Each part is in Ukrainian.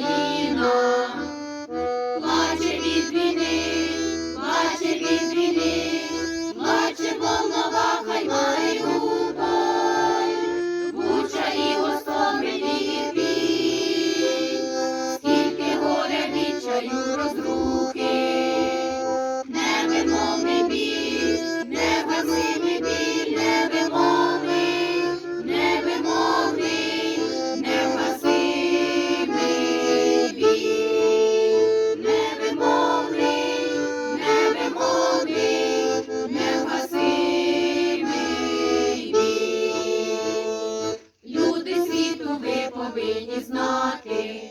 Україна, плаче від війни, плаче від війни. Повинні знати.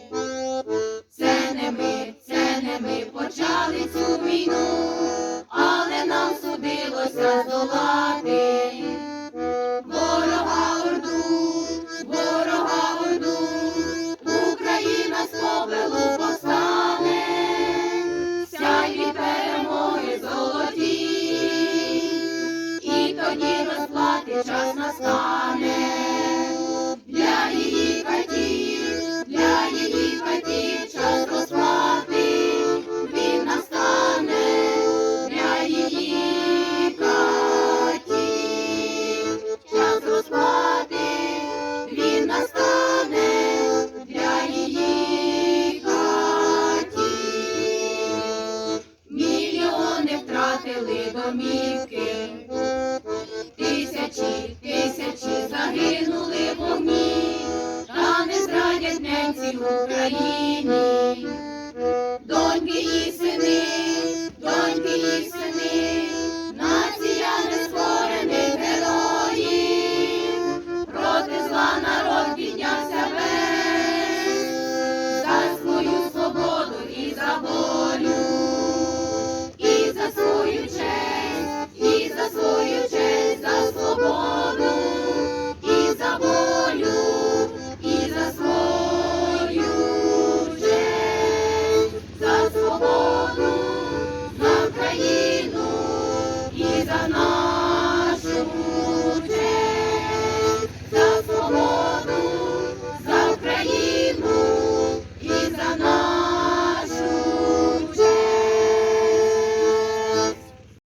Це не ми, це не ми почали цю війну, але нам судилося здолати. Ворога орду, ворога орду, Україна з попелу повстане, сяй перемоги золоті, і тоді розплати час настане. Домівки. Тисячі, тисячі загинули в вогні, та не зрадять ненці Україні. Доньки і сини, за свободу, за країну і за нас.